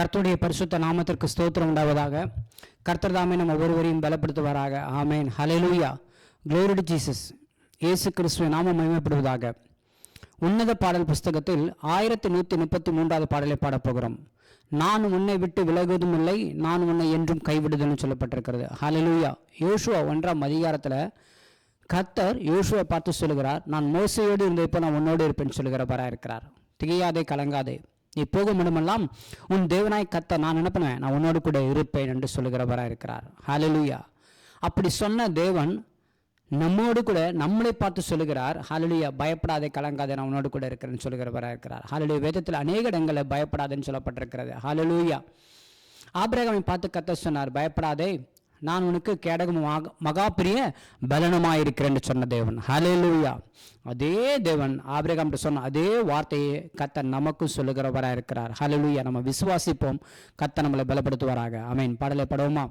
கர்த்தருடைய பரிசுத்த நாமத்திற்கு ஸ்தோத்திரம் உண்டாவதாக. கர்த்தர் தாமே நம்ம ஒருவரையும் பலப்படுத்துவாராக. ஆமேன். ஹலெலூயா glory ஜீசஸ் இயேசு கிறிஸ்துவ நாமம் மகிமைப்படுவதாக. உன்னத பாடல் புஸ்தகத்தில் ஆயிரத்தி நூற்றி முப்பத்தி மூன்றாவது பாடலை பாடப்போகிறோம் நான் உன்னை விட்டு விலகுவதும் இல்லை நான் உன்னை என்றும் கைவிடுதல்னு சொல்லப்பட்டிருக்கிறது. ஹalleluya யோசுவா ஒன்றாம் அதிகாரத்தில் கர்த்தர் யோசுவை பார்த்து சொல்லுகிறார் நான் மோசையோடு இருந்தப்போ நான் உன்னோடு இருப்பேன்னு சொல்லுகிறவராக இருக்கிறார் திகையாதே கலங்காதே. நீ போகும் இடமெல்லாம் உன் தேவனாய் கத்த நான் என்ன பண்ணுவேன் நான் உன்னோடு கூட இருப்பேன் என்று சொல்லுகிறவராக இருக்கிறார். ஹalleluya அப்படி சொன்ன தேவன் நம்மோடு கூட நம்மளை பார்த்து சொல்லுகிறார். ஹாலலியா பயப்படாதே கலங்காதே நான் உன்னோடு கூட இருக்கிறேன்னு சொல்லுகிறவராக இருக்கிறார். ஹalleluya வேதத்தில் அநேக இடங்களில் பயப்படாதேன்னு சொல்லப்பட்டிருக்கிறது. ஹalleluya ஆபிரகாமை பார்த்து கத்த சொன்னார் பயப்படாதே நான் உனக்கு கேடகம் மகா- மகா பெரிய பலனமாயிருக்கிறேன்னு சொன்ன தேவன். ஹalleluya. அதே தேவன் ஆபிரகாம் சொன்ன அதே வார்த்தையை கத்த நமக்கும் சொல்லுகிறவராக இருக்கிறார் ஹalleluya. நம்ம விசுவாசிப்போம். கத்த நம்மளை பலப்படுத்துவாராக. அமீன் பாடலை படவுமா?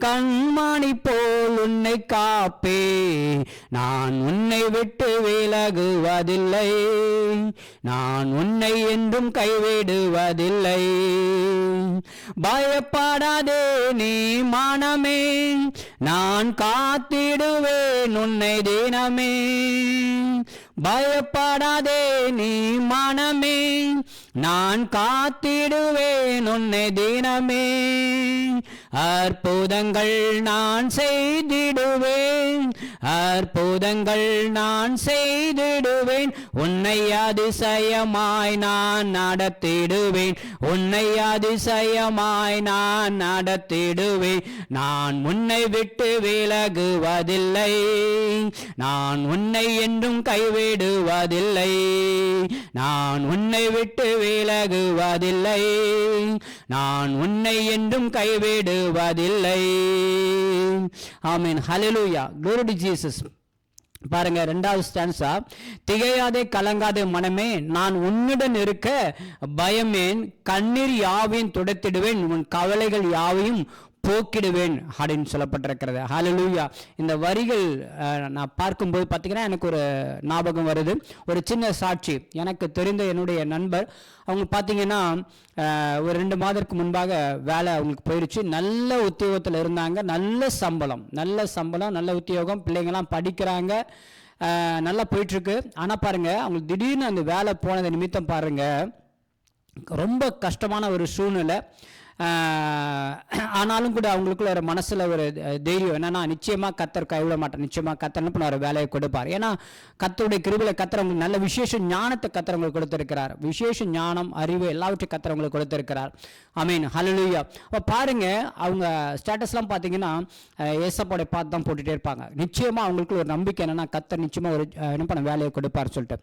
கண்மணி போல் உன்னை காப்பே. நான் உன்னை விட்டு விலகுவதில்லை. நான் உன்னை என்றும் கைவிடுவதில்லை. பயப்படாதே நீ மனமே. நான் காத்திடுவேன் உன்னை தினமே. பயப்படாதே நீ மனமே நான் காத்திடுவேன் உன்னை தினமே. அற்புதங்கள் நான் செய்திடுவேன் அற்புதங்கள் நான் செய்திடுவேன். உன்னை அதிசயமாய் நான் நடத்திடுவேன். உன்னை அதிசயமாய் நான் நடத்திடுவேன். நான் உன்னை விட்டு விலகுவதில்லை. நான் உன்னை என்றும் கைவிடுவதில்லை. நான் உன்னை விட்டு விலகுவதில்லை. நான் உன்னை என்றும் கைவிடுவதில்லை. ஆமீன். ஹalleluya glory ஜீசஸ் பாருங்க ரெண்டாவது ஸ்டான்ஸா திகையாதே கலங்காதே மனமே நான் உன்னுடன் இருக்க பயமேன். கண்ணீர் யாவையும் துடைத்திடுவேன். உன் கவலைகள் யாவையும் போக்கிடுவேன் அப்படின்னு சொல்லப்பட்டிருக்கிறது. ஹலலூயா இந்த வரிகள் நான் பார்க்கும்போது பார்த்தீங்கன்னா எனக்கு ஒரு ஞாபகம் வருது. ஒரு சின்ன சாட்சி. எனக்கு தெரிந்த என்னுடைய நண்பர் அவங்க பார்த்தீங்கன்னா ஒரு ரெண்டு மாதத்துக்கு முன்பாக வேலை அவங்களுக்கு போயிடுச்சு நல்ல உத்தியோகத்தில் இருந்தாங்க. நல்ல சம்பளம். நல்ல சம்பளம் நல்ல உத்தியோகம். பிள்ளைங்கள்லாம் படிக்கிறாங்க. நல்லா போயிட்டுருக்கு. ஆனால் பாருங்கள் அவங்களுக்கு திடீர்னு அந்த வேலை போனது நிமித்தம் பாருங்கள் ரொம்ப கஷ்டமான ஒரு சூழ்நிலை. ஆனாலும் கூட அவங்களுக்குள்ள ஒரு மனசில் ஒரு தைரியம். என்னன்னா நிச்சயமாக கத்தர் கைவிட மாட்டேன் நிச்சயமாக கத்தர் பண்ண ஒரு வேலையை கொடுப்பார். ஏன்னா கத்தருடைய கிருபில கத்தறவங்களுக்கு நல்ல விசேஷ ஞானத்தை கத்தர் கொடுத்துருக்கிறார். விசேஷ ஞானம் அறிவு எல்லாவற்றையும் கத்தர் அவங்களுக்கு கொடுத்திருக்கிறார். ஐ ஹலலுயா அப்போ பாருங்க அவங்க ஸ்டேட்டஸ்லாம் பார்த்தீங்கன்னா ஏசப்பாடை பார்த்து தான் போட்டுகிட்டே இருப்பாங்க. நிச்சயமாக அவங்களுக்குள்ள ஒரு நம்பிக்கை என்னன்னா கத்தர் நிச்சயமாக ஒரு என்ன பண்ண வேலையை கொடுப்பார் சொல்லிட்டு.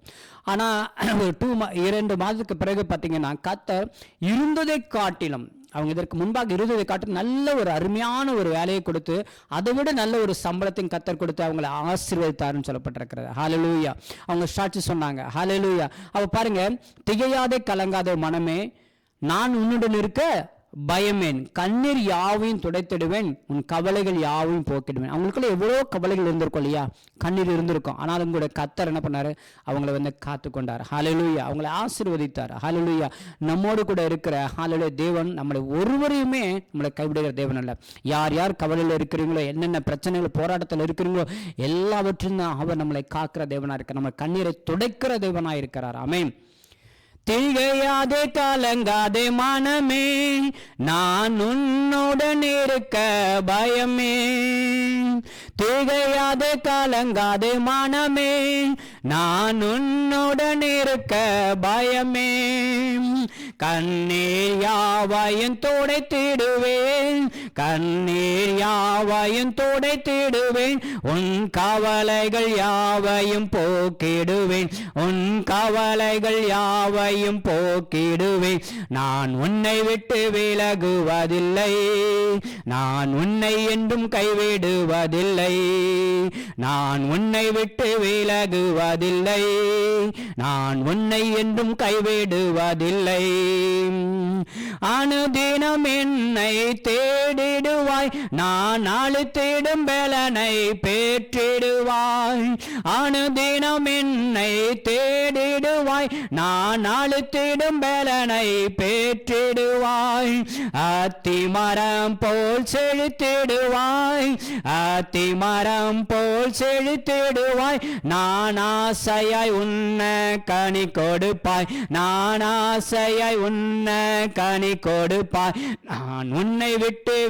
ஆனால் ஒரு டூ மா இரண்டு மாதத்துக்கு பிறகு பார்த்தீங்கன்னா கத்தர் இருந்ததை காட்டிலும் அவங்க இதற்கு முன்பாக இருந்ததை காட்டு நல்ல ஒரு அருமையான ஒரு வேலையை கொடுத்து அதை விட நல்ல ஒரு சம்பளத்தையும் கத்தர் கொடுத்து அவங்களை ஆசீர்வதித்தாருன்னு சொல்லப்பட்டிருக்கிறது. ஹalleluya அவங்க சாட்சி சொன்னாங்க. ஹalleluya அவ பாருங்க திகையாதே கலங்காத மனமே நான் உன்னுடன் இருக்க பயமேன் கண்ணீர் யாவையும் துடைத்திடுவேன் உன் கவலைகள் யாவையும் போக்கிடுவேன். அவங்களுக்குள்ள எவ்வளோ கவலைகள் இருந்திருக்கும் இல்லையா? கண்ணீர் இருந்திருக்கும். ஆனால் கூட கத்தர் என்ன பண்ணாரு? அவங்கள வந்து காத்து கொண்டார் ஹலலுயா அவங்களை ஆசீர்வதித்தார். ஹலலுயா நம்மோடு கூட இருக்கிற ஹalleluya தேவன் நம்மளை ஒருவரையுமே நம்மளை கைவிடுகிற தேவன் அல்ல. யார் யார் கவலையில் இருக்கிறீங்களோ என்னென்ன பிரச்சனைகள் போராட்டத்தில் இருக்கிறீங்களோ எல்லாவற்றிலும் அவர் நம்மளை காக்கிற தேவனாக இருக்க நம்ம கண்ணீரை துடைக்கிற தேவனாக இருக்கிறார். அமேன் திகையாதே கலங்காதே மனமே. நான் உன்னுடன் இருக்க பயமே. திகையாதே கலங்காதே மனமே. நான் உன்னுடன் இருக்க பயமே. கண்ணீர் யாவையும் துடைத்திடுவேன். கண்ணீர் யாவையும் துடைத்திடுவேன். உன் கவலைகள் யாவையும் போக்கிடுவேன். உன் கவலைகள் யாவையும் போக்கிடுவேன். நான் உன்னை விட்டு விலகுவதில்லை. நான் உன்னை என்றும் கைவிடுவதில்லை. நான் உன்னை விட்டு விலகுவதில்லை. நான் உன்னை என்றும் கைவிடுவதில்லை. அனுதினம் என்னை தேடிடுவாய். நான் அழுத்திடும் பலனை பெற்றிடுவாய். அனுதினம் என்னை தேடிடுவாய். நான் அழுத்திடும் பலனை பெற்றிடுவாய். அத்திமரம் போல் செழித்திடுவாய். அத்திமரம் போல் செழித்திடுவாய். நான் ஆசையாய் உன்ன கனி கொடுப்பாய். நான் ஆசையாய் உன்ன கனி கொடுப்பாய். நான் உன்னை விட்டு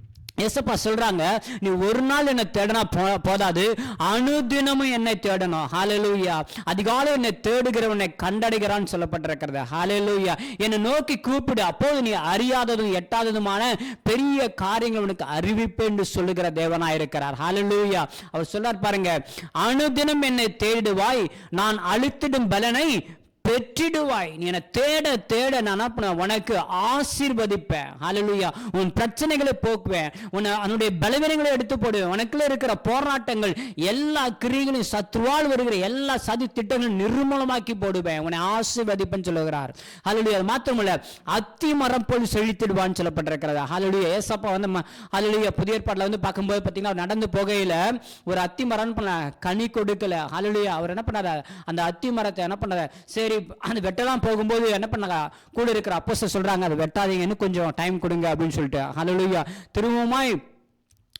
ஏசப்பா சொல்றாங்க நீ ஒரு நாள் என்னை தேடனா போ- போதாது. அனுதினமும் என்னை தேடணும். ஹாலலூயா அதிகாலை என்னை தேடுகிறவனை கண்டடைகிறான்னு சொல்லப்பட்டிருக்கிறது. ஹாலலூயா என்னை நோக்கி கூப்பிடு. அப்போது நீ அறியாததும் எட்டாததுமான பெரிய காரியங்கள் உனக்கு அறிவிப்பு என்று சொல்லுகிற தேவனாக இருக்கிறார். ஹாலலூயா அவர் சொல்றார் பாருங்க அனுதினம் என்னை தேடுவாய் நான் அழுத்திடும் பலனை பெற்றிடுவாய் நீ என்னை தேட தேட நான் என்ன பண்ணுவேன்? உனக்கு ஆசீர்வதிப்பேன். அலலுயா உன் பிரச்சனைகளை போக்குவேன். உன்னை அதனுடைய பலவீனங்களை எடுத்து போடுவேன். உனக்குள்ள இருக்கிற போராட்டங்கள் எல்லா கிரிகளையும் சத்ருவால் வருகிற எல்லா சதி திட்டங்களும் நிர்மூலமாக்கி போடுவேன். உன்னை ஆசீர்வதிப்பேன்னு சொல்லுகிறார். அலலுயா அது மாத்திரமல்ல அத்தி மரம் போல் செழித்திடுவான்னு சொல்லப்பட்டிருக்கிறது? அலலுயா ஏசப்பா வந்து ம- புதிய ஏற்பாட்டில் வந்து பார்க்கும்போது பார்த்தீங்கன்னா அவர் நடந்து போகையில் ஒரு அத்தி மரம் பண்ண கனி கொடுக்கல. அலலுயா அவர் என்ன பண்ணாரு? அந்த அத்தி மரத்தை என்ன பண்ணாரு? சரி அந்த வெட்டலாம் போகும்போது என்ன பண்ணாங்க? கூட இருக்கிற அப்போ சொல்றாங்க அதை வெட்டாதீங்கன்னு கொஞ்சம் டைம் கொடுங்க அப்படின்னு சொல்லிட்டு. ஹalleluya திரும்பவுமாய்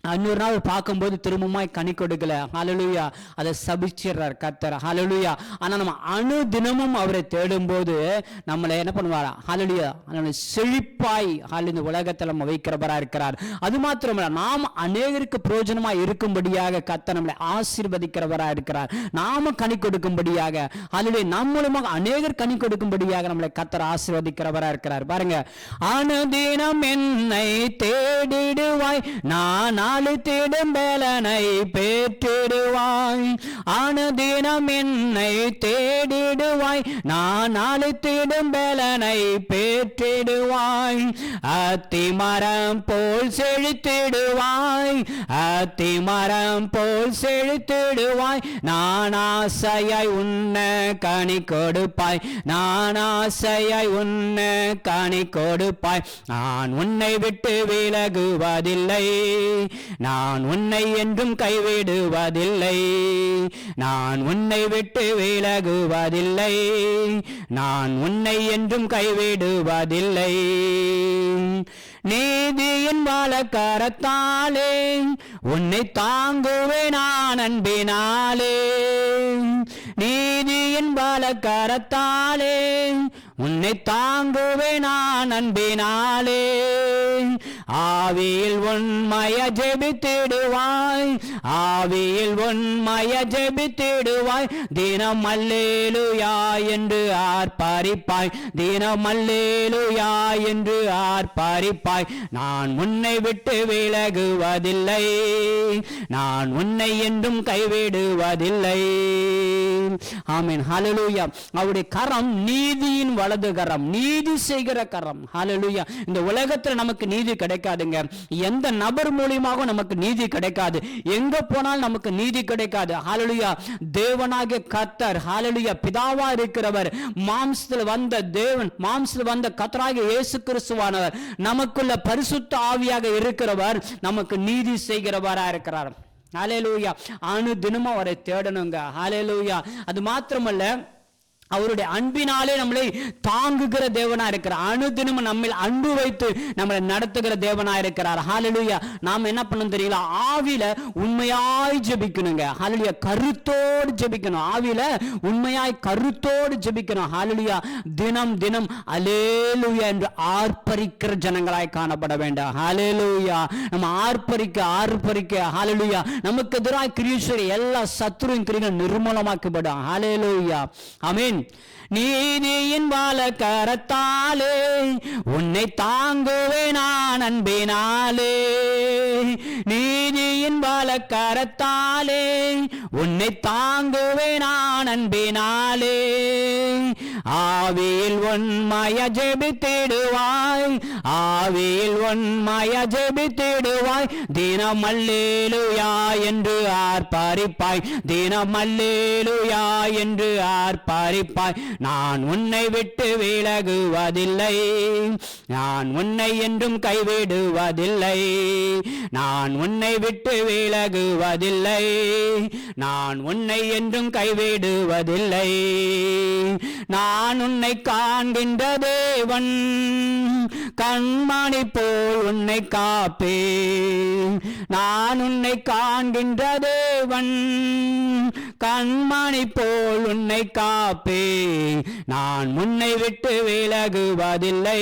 அன்னொரு நாள் பார்க்கும்போது திரும்பமாய் கனி கொடுக்கல. ஹலலுயா அதை சபிச்சிடுறார் கத்தர் ஹலலுயா ஆனா நம்ம அனுதினமும் அவரை தேடும்போது நம்மளை என்ன பண்ணுவார்? ஹலலுயா நம்மளை செழிப்பாய் ஹால் இந்த உலகத்தில் நம்ம வைக்கிறவரா இருக்கிறார். அது மாத்திரமல்ல நாம் அநேகருக்கு பிரயோஜனமாக இருக்கும்படியாக கத்தர் நம்மளை ஆசீர்வதிக்கிறவரா இருக்கிறார். நாம கனி கொடுக்கும்படியாக ஹalleluya நம் மூலமாக அநேகர் கனி கொடுக்கும்படியாக நம்மளை கத்தர் ஆசீர்வதிக்கிறவரா இருக்கிறார். பாருங்க அனுதினம் என்னை தேடிடுவாய் நானா அழுத்திடும் பலனை பெற்றிடுவாய். அனுதினம் என்னை தேடிடுவாய். நான் அழுத்திடும் பலனை பெற்றிடுவாய். அத்திமரம் போல் செழித்திடுவாய். அத்திமரம் போல் செழித்திடுவாய். நான் ஆசையாய் உன்ன கனி கொடுப்பாய். நான் ஆசையாய் உன்னை கனி கொடுப்பாய். நான் உன்னை விட்டு விலகுவதில்லை. நான் உன்னை என்றும் கைவிடுவதில்லை. நான் உன்னை விட்டு விலகுவதில்லை. நான் உன்னை என்றும் கைவிடுவதில்லை. நீதியின் வாழக்காரத்தாலே உன்னை தாங்குவேன் நான் அன்பினாலே. நீதியின் வாழக்காரத்தாலே உன்னை தாங்குவேன் நான் அன்பினாலே. ஆவியில் உண்மைய ஜெபித்திடுவாய். ஆவியில் உண்மைய ஜெபித்திடுவாய். தினம் அல்லேலுயா என்று ஆர்ப்பரிப்பாய். தினம் அல்லேலுயா என்று ஆர்ப்பரிப்பாய். நான் உன்னை விட்டு விலகுவதில்லை. நான் உன்னை என்றும் கைவிடுவதில்லை. ஆமீன். ஹalleluya. அவருடைய கரம் நீதியின் வலது கரம் நீதி செய்கிற கரம். ஹலலுயா இந்த உலகத்துல நமக்கு நீதி கிடைக்காதுங்க. எந்த நபர் மூலியமாக நமக்கு நீதி கிடைக்காது. எங்க போனாலும் நமக்கு நீதி கிடைக்காது. ஹாலலுயா தேவனாகிய கத்தர் ஹாலலுயா பிதாவா இருக்கிறவர் மாம்சத்தில் வந்த தேவன் மாம்சத்தில் வந்த கத்தராக இயேசு கிறிஸ்துவானவர் நமக்குள்ள பரிசுத்த ஆவியாக இருக்கிறவர் நமக்கு நீதி செய்கிறவரா இருக்கிறார். ஹாலேலூயா அணு தினமும் அவரை தேடணுங்க. ஹாலேலூயா அது மாத்திரமல்ல அவருடைய அன்பினாலே நம்மளை தாங்குகிற தேவனா இருக்கிறார். அனுதினமும் நம்மில் அன்பு வைத்து நம்மளை நடத்துகிற தேவனா இருக்கிறார். ஹாலலுயா நாம் என்ன பண்ணணும் தெரியல ஆவில உண்மையாய் ஜெபிக்கணுங்க. ஹாலலுயா கருத்தோடு ஜெபிக்கணும். ஆவில உண்மையாய் கருத்தோடு ஜெபிக்கணும். ஹாலலுயா தினம் தினம் அலேலுயா என்று ஆர்ப்பரிக்கிற ஜனங்களாய் காணப்பட வேண்டாம். ஹalleluya நம்ம ஆர்ப்பரிக்க ஆர்ப்பரிக்க ஹாலலுயா நமக்கு எதிராக கிரியேஸ்வரி எல்லா சத்துருவின் கிரிகள் நிர்மூலமாக்கப்படும். ஹalleluya அமீன் நீதியின் பால கரத்தாலே உன்னை தாங்குவே நான் அன்பினாலே. நீதியின் பால கரத்தாலே உன்னை தாங்குவே நான் அன்பினாலே. ஆவியில் உண்மைய ஜெபித்திடுவாய். ஆவியில் உண்மைய ஜெபித்திடுவாய். தினம் அல்லேலுயா என்று ஆர்ப்பரிப்பாய். தினம் அல்லேலுயா என்று ஆர்ப்பரிப்பாய். நான் உன்னை விட்டு விலகுவதில்லை. நான் உன்னை என்றும் கைவிடுவதில்லை. நான் உன்னை விட்டு விலகுவதில்லை. நான் உன்னை என்றும் கைவிடுவதில்லை. நான் நான் உன்னை காண்கின்ற தேவன். கண்மணி போல் உன்னை காப்பே நான் உன்னை காண்கின்ற தேவன். கண்மணி போல் உன்னை காப்பே நான் உன்னை விட்டு விலகுவதில்லை.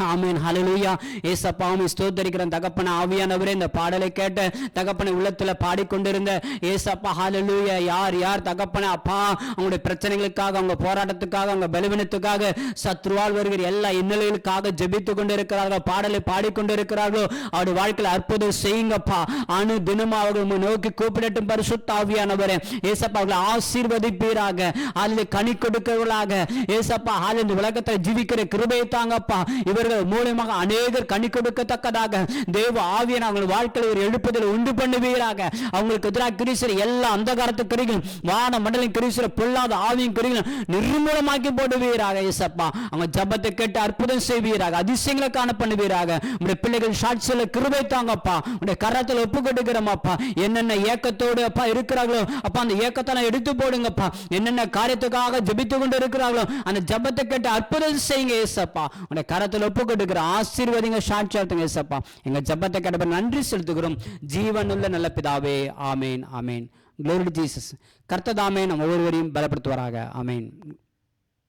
ஆமென். ஹலலுயா ஏசப்பாவும் ஸ்தோத்தரிக்கிற தகப்பன ஆவியானவரே இந்த பாடலை கேட்ட தகப்பனை உள்ளத்துல பாடிக்கொண்டிருந்த ஏசப்பா ஹலலுயா யார் யார் தகப்பன? அப்பா அவங்களுடைய பிரச்சனைகளுக்காக அவங்க போராட்டத்துக்காக அவங்க பலவீனத்துக்காக சத்ருவால் வருகிற எல்லா இன்னல்களுக்காக ஜெபித்து கொண்டிருக்கிறார்கள் பாடலை பாடிக்கொண்டிருக்கிறார்களோ அவருடைய வாழ்க்கையில் அற்புதம் செய்யுங்கப்பா. அணு தினம் அவர்கள் நோக்கி கூப்பிடட்டும் பரிசுத்த ஆவியானவரே. ஏசப்பா அவர்களை ஆசீர்வதிப்பீராக. அதில் கனி கொடுக்கிறவர்களாக. ஏசப்பா ஹால் இந்த உலகத்தில் ஜீவிக்கிற கிருபையை தாங்கப்பா. இவர் அவர்கள் மூலியமாக அநேகர் கனி கொடுக்கத்தக்கதாக. தேவ ஆவியன் அவங்க வாழ்க்கையில் ஒரு எழுப்புதல் உண்டு பண்ணுவீராக. அவங்களுக்கு எதிராக கிரீசர் எல்லா அந்தகாரத்து கிரிகளும் வான மண்டலம் கிரீசர் பொல்லாத ஆவியும் கிரிகளும் நிர்மூலமாக்கி போடுவீராக இயேசப்பா. அவங்க ஜபத்தை கேட்டு அற்புதம் செய்வீராக அதிசயங்களை காண பண்ணுவீராக. உடைய பிள்ளைகள் சாட்சியில் கிருபை தாங்கப்பா. உடைய கரத்தில் ஒப்பு கொடுக்கிறோமாப்பா. என்னென்ன ஏக்கத்தோடு அப்பா இருக்கிறார்களோ அப்பா அந்த ஏக்கத்தை நான் எடுத்து போடுங்கப்பா. என்னென்ன காரியத்துக்காக ஜபித்து கொண்டு இருக்கிறார்களோ அந்த ஜபத்தை கேட்டு அற்புதம் செய்யுங்க ஏசப்பா உடைய கரத்தில் ஒப்பு கொடுக்கிற ஆசீர்வதிங்க சாட்சியார்த்துங்க ஏசப்பா எங்க ஜபத்தை கடப்ப நன்றி செலுத்துகிறோம். ஜீவனுள்ள நல்ல பிதாவே ஆமேன் ஆமேன். க்ளோரி ஜீசஸ் கர்த்ததாமே நம் ஒவ்வொருவரையும் பலப்படுத்துவாராக. ஆமேன்.